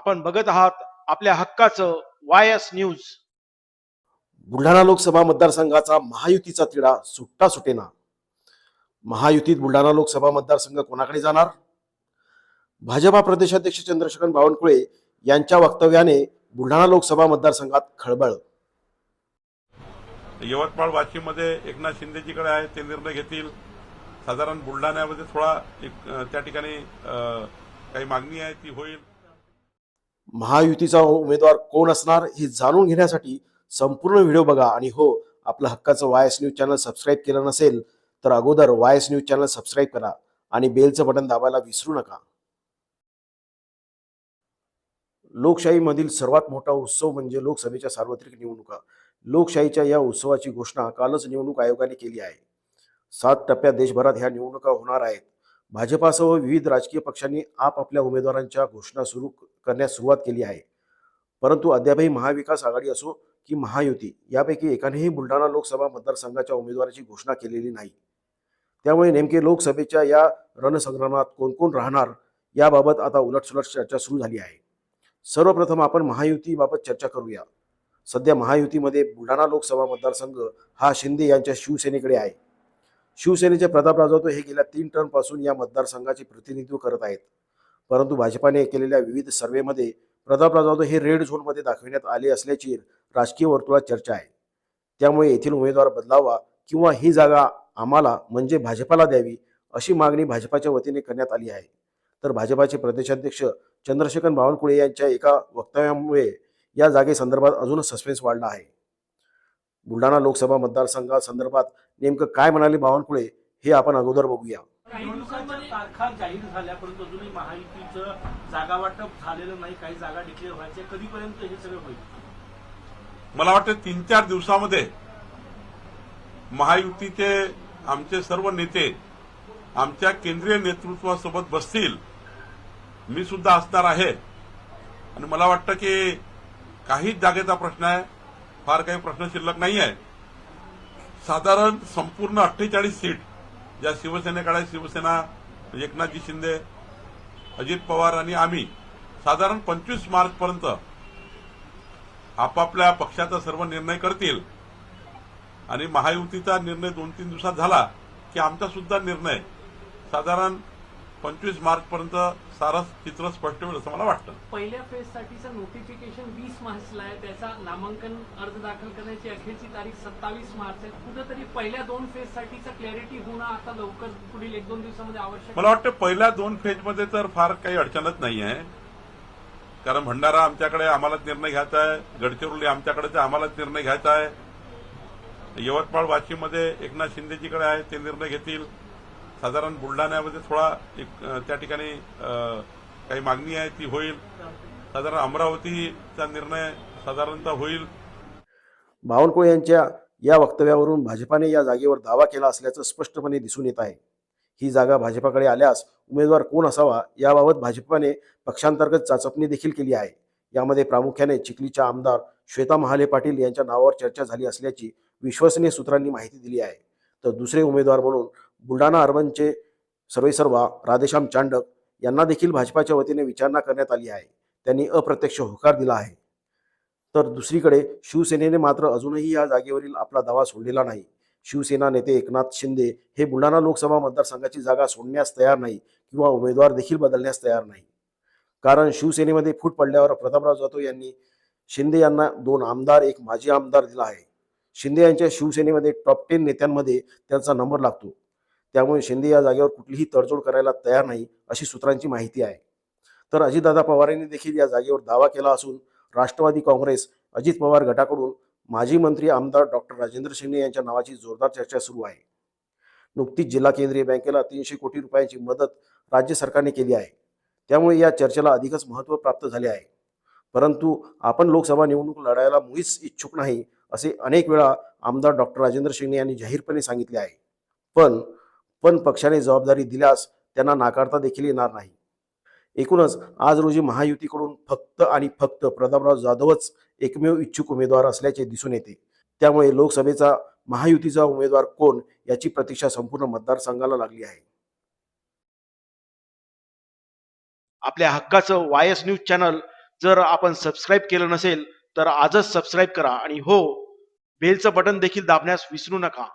आपण बघत आहात आपल्या हक्काचं Y S news. Buldhana Lok Sabha मतदारसंघाचा महायुतीचा तिढा सुट्टा सुटेना महायुतीत बुलढाणा लोकसभा मतदारसंघ कोणाकडे जाणार? भाजपा प्रदेशाध्यक्ष चंद्रशेखर बावनकुळे यांच्या वक्तव्याने बुलढाणा लोकसभा मतदारसंघात खळबळ. यवतमाळ वाशिममध्ये एकनाथ शिंदेजीकडे आहे ते निर्णय घेतील. साधारण बुलढाण्यामध्ये थोडा एक त्या ठिकाणी काही मागणी आहे ती होईल. महायुतीचा उमेदवार कोण असणार हे जाणून घेण्यासाठी संपूर्ण व्हिडिओ बघा. आणि हो आपलं हक्काचं Y S news channel subscribe केलं नसेल तर अगोदर Y S news channel subscribe करा आणि बेलचं बटन दाबायला विसरू नका. लोकशाहीमधील सर्वात मोठा उत्सव म्हणजे लोकसभेच्या सार्वत्रिक निवडणुका. लोकशाहीच्या या उत्सवाची घोषणा कालच निवडणूक आयोगाने केली आहे. सात टप्प्यात देशभरात ह्या निवडणुका होणार आहेत. भाजपासह विविध राजकीय पक्षांनी आपापल्या उमेदवारांच्या घोषणा सुरू करण्यास सुरुवात केली आहे. परंतु अद्यापही महाविकास आघाडी असो की महायुती यापैकी एकानेही बुलढाणा लोकसभा मतदारसंघाच्या उमेदवाराची घोषणा केलेली नाही. त्यामुळे नेमके लोकसभेच्या या रणसंग्रामात कोण कोण राहणार याबाबत आता उलटसुलट चर्चा सुरू झाली आहे. सर्वप्रथम आपण महायुतीबाबत चर्चा करूया. सध्या महायुतीमध्ये बुलढाणा लोकसभा मतदारसंघ हा शिंदे यांच्या शिवसेनेकडे आहे. शिवसेनेचे प्रताप राजवतो हे गेल्या तीन टर्मपासून या मतदारसंघाचे प्रतिनिधित्व करत आहेत. परंतु भाजपाने केलेल्या विविध सर्व्हेमध्ये प्रताप राजवतो हे रेड झोनमध्ये दाखविण्यात आले असल्याची राजकीय वर्तुळात चर्चा आहे. त्यामुळे येथील उमेदवार बदलावा किंवा ही जागा आम्हाला म्हणजे भाजपाला द्यावी अशी मागणी भाजपाच्या वतीने करण्यात आली आहे. तर भाजपाचे प्रदेशाध्यक्ष चंद्रशेखर बावनकुळे यांच्या एका वक्तव्यामुळे या जागेसंदर्भात अजूनच सस्पेन्स वाढला आहे. बुलढाणा लोकसभा मतदारसंघासंदर्भात नेमकं काय म्हणाले बावनकुळे हे आपण अगोदर बघूया. काही दिवसांच्या तारखा जाहीर झाल्या परंतु अजूनही महायुतीचं जागा वाटप झालेलं नाही काही जागा डिक्लेअर व्हायच्या कधीपर्यंत हे सगळं होईल? मला वाटतं तीन चार दिवसामध्ये महायुतीचे आमचे सर्व नेते आमच्या केंद्रीय नेतृत्वासोबत बसतील मी सुद्धा असणार आहे. आणि मला वाटतं की काहीच जागेचा प्रश्न आहे. फार काही प्रश्न शिल्लक नाही आहे. साधारण संपूर्ण अठ्ठेचाळीस सीट ज्या शिवसेनेकडे आहे, शिवसेना एकनाथजी शिंदे अजित पवार आणि आम्ही साधारण पंचवीस मार्चपर्यंत आपापल्या पक्षाचा सर्व निर्णय करतील. आणि महायुतीचा निर्णय दोन तीन दिवसात झाला की आमचा सुद्धा निर्णय साधारण पंचवीस मार्च पर्यंत सारं चित्र स्पष्ट होईल असं मला वाटतं. पहिल्या फेज साठीचं नोटिफिकेशन वीस मार्चला आहे. त्याचा नामांकन अर्ज दाखल करण्याची अखेरची तारीख सत्तावीस मार्च आहे. कुठेतरी पहिल्या दोन फेज साठीचं क्लॅरिटी होणं आता लवकर पुढील एक दोन दिवसामध्ये आवश्यक मला वाटतं पहिल्या दोन फेजमध्ये तर फार काही अडचणच नाही आहे कारण भंडारा आमच्याकडे आम्हालाच निर्णय घ्यायचा आहे. गडचिरोली आमच्याकडेच आहे, आम्हालाच निर्णय घ्यायचा आहे. यवतमाळ वाशिममध्ये एकनाथ शिंदेजीकडे आहे ते निर्णय घेतील. साधारण बुलढाण्यामध्ये थोडा एक त्या ठिकाणी काही मागणी आहे ती होईल. साधारण अमरावतीचा निर्णय साधारणतः होईल. बावनकुळे यांच्या या वक्तव्यावरून भाजपाने या जागेवर दावा केला असल्याचं स्पष्टपणे दिसून येत आहे. ही जागा भाजपाकडे आल्यास उमेदवार कोण असावा याबाबत भाजपाने पक्षांतर्गत चाचपणी देखील केली आहे. यामध्ये प्रामुख्याने चिखलीच्या आमदार श्वेता महाले पाटील यांच्या नावावर चर्चा झाली असल्याची विश्वसनीय सूत्रांनी माहिती दिली आहे. तर दुसरे उमेदवार म्हणून बुलढाणा अर्बनचे सर्वेसर्वा राधेश्याम चांडक यांना देखील भाजपाच्या वतीने विचारणा करण्यात आली आहे. त्यांनी अप्रत्यक्ष होकार दिला आहे. तर दुसरीकडे शिवसेनेने मात्र अजूनही या जागेवरील आपला दावा सोडलेला नाही. शिवसेना नेते एकनाथ शिंदे हे बुलढाणा लोकसभा मतदारसंघाची जागा सोडण्यास तयार नाही किंवा उमेदवार देखील बदलण्यास तयार नाही. कारण शिवसेनेमध्ये फूट पडल्यावर प्रतापराव जाधव यांनी शिंदे यांना दोन आमदार एक माजी आमदार दिला आहे. शिंदे यांच्या शिवसेनेमध्ये टॉप टेन नेत्यांमध्ये त्यांचा नंबर लागतो. त्यामुळे शिंदे या जागेवर कुठलीही तडजोड करायला तयार नाही अशी सूत्रांची माहिती आहे. तर अजितदादा पवारांनी देखील या जागेवर दावा केला असून राष्ट्रवादी काँग्रेस अजित पवार गटाकडून माजी मंत्री आमदार डॉक्टर राजेंद्र शिंदे यांच्या नावाची जोरदार चर्चा सुरू आहे. नुकतीच जिल्हा केंद्रीय बँकेला तीनशे कोटी रुपयांची मदत राज्य सरकारने केली आहे. त्यामुळे या चर्चेला अधिकच महत्त्व प्राप्त झाले आहे. परंतु आपण लोकसभा निवडणूक लढायला मुळीच इच्छुक नाही असे अनेक वेळा आमदार डॉक्टर राजेंद्र शिंगणे यांनी जाहीरपणे सांगितले आहे. पण पण पक्षाने जबाबदारी दिल्यास त्यांना नाकारता देखील येणार नाही. एकूणच आज रोजी महायुतीकडून फक्त आणि फक्त प्रतापराव जाधवच एकमेव इच्छुक उमेदवार असल्याचे दिसून येते. त्यामुळे लोकसभेचा महायुतीचा उमेदवार कोण याची प्रतीक्षा संपूर्ण मतदारसंघाला लागली आहे. आपल्या हक्काचं वाय एस न्यूज चॅनल जर आपण सबस्क्राईब केलं नसेल तर आजच सबस्क्राईब करा आणि हो बेलचं बटन देखील दाबण्यास विसरू नका.